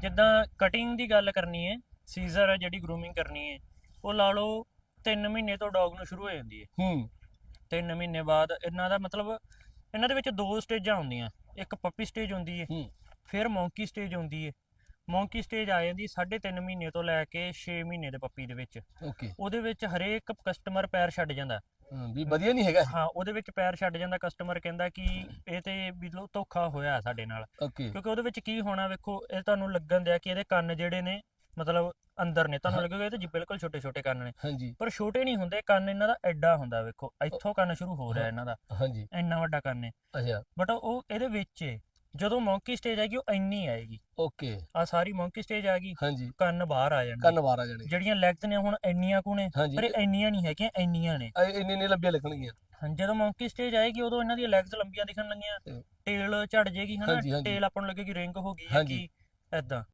ਜਿੱਦਾਂ ਕਟਿੰਗ ਦੀ ਗੱਲ ਕਰਨੀ ਹੈ ਸੀਜ਼ਰ ਹੈ ਜਿਹੜੀ ਗਰੂਮਿੰਗ ਕਰਨੀ ਹੈ ਉਹ ਲਾ ਲਓ 3 ਮਹੀਨੇ ਤੋਂ ਡੌਗ ਨੂੰ ਸ਼ੁਰੂ ਹੋ ਜਾਂਦੀ ਹੈ। ਹੂੰ। 3 ਮਹੀਨੇ ਬਾਅਦ ਇਹਨਾਂ ਦਾ ਮਤਲਬ ਇਹਨਾਂ ਦੇ ਵਿੱਚ ਦੋ ਸਟੇਜਾਂ ਹੁੰਦੀਆਂ ਇੱਕ ਪੱਪੀ ਸਟੇਜ ਹੁੰਦੀ ਹੈ ਹੂੰ। ਫਿਰ ਮੌਂਕੀ ਸਟੇਜ ਹੁੰਦੀ ਹੈ। ਮੌਂਕੀ ਸਟੇਜ ਆ ਜਾਂਦੀ 3.5 ਮਹੀਨੇ ਤੋਂ ਲੈ ਕੇ 6 ਮਹੀਨੇ ਦੇ ਪੱਪੀ ਦੇ ਵਿੱਚ। ਓਕੇ ਉਹਦੇ ਵਿੱਚ ਹਰੇਕ ਕਸਟਮਰ ਪੈਰ ਛੱਡ ਜਾਂਦਾ। ਵੀ ਵਧੀਆ ਨਹੀਂ ਹੈਗਾ ਹਾਂ ਉਹਦੇ ਵਿੱਚ ਪੈਰ ਛੱਡ ਜਾਂਦਾ ਕਸਟਮਰ ਕਹਿੰਦਾ ਕਿ ਇਹ ਤੇ ਵੀ ਲੋ ਧੋਖਾ ਹੋਇਆ ਸਾਡੇ ਨਾਲ। ਓਕੇ। ਕਿਉਂਕਿ ਉਹਦੇ ਵਿੱਚ ਕੀ ਹੋਣਾ ਵੇਖੋ ਇਹ ਤੁਹਾਨੂੰ ਲੱਗਣ ਦਿਆ ਕਿ ਇਹਦੇ ਕੰਨ ਜਿਹੜੇ ਨੇ ਮਤਲਬ ਅੰਦਰ ਨੇ ਤੁਹਾਨੂੰ। ਲੱਗੇਗਾ ਇਹ ਤੇ ਜੀ ਬਿਲਕੁਲ ਛੋਟੇ ਛੋਟੇ ਕੰਨ ਨੇ। ਹਾਂਜੀ। ਪਰ ਛੋਟੇ ਨਹੀਂ ਹੁੰਦੇ ਕੰਨ ਇਹਨਾਂ ਦਾ ਐਡਾ ਹੁੰਦਾ ਵੇਖੋ ਇੱਥੋਂ ਕੰਨ ਸ਼ੁਰੂ ਹੋ ਰਿਹਾ। ਇਹਨਾਂ ਦਾ। ਹਾਂਜੀ। ਇੰਨਾ ਵੱਡਾ ਕੰਨ ਹੈ ਅੱਛਾ। ਬਟ ਉਹ ਇਹਦੇ ਵਿੱਚ ਹੈ ਜਦੋਂ ਮੌਂਕੀ ਸਟੇਜ ਆਏਗੀ ਉਹ ਇੰਨੀ ਆਏਗੀ। ਓਕੇ ਆ ਸਾਰੀ ਮੌਂਕੀ ਸਟੇਜ ਆ ਗਈ ਹਾਂਜੀ। ਕੰਨ ਬਾਹਰ ਆ ਜਾਣਗੇ। ਕੰਨ ਬਾਹਰ ਆ ਜਾਣੇ। ਜਿਹੜੀਆਂ ਲੈਗਸ ਨੇ ਹੁਣ ਇੰਨੀਆਂ ਕੁ ਨੇ ਹਾਂਜੀ। ਪਰ ਇਹ ਇੰਨੀਆਂ ਨਹੀਂ ਹੈਗੀਆਂ ਇੰਨੀਆਂ ਨੇ। ਇਹ ਇੰਨੇ ਇੰਨੇ ਲੰਬੀਆਂ ਲੱਗਣਗੀਆਂ ਹਾਂ ਜਦੋਂ ਮੌਂਕੀ ਸਟੇਜ ਆਏਗੀ ਉਦੋਂ ਇਹਨਾਂ ਦੀਆਂ ਲੈਗਸ ਲੰਬੀਆਂ ਦਿਖਣ ਲੱਗੀਆਂ। ਹਮ। ਟੇਲ ਝੜ ਜੇਗੀ ਹਨਾ? ਹਾਂਜੀ, ਹਾਂਜੀ। ਟੇਲ ਆਪਾਂ ਨੂੰ ਲੱਗੇਗੀ ਰਿੰਗ ਹੋ ਗਈ ਹੈ ਹਾਂਜੀ। ਕੀ ਐਦਾਂ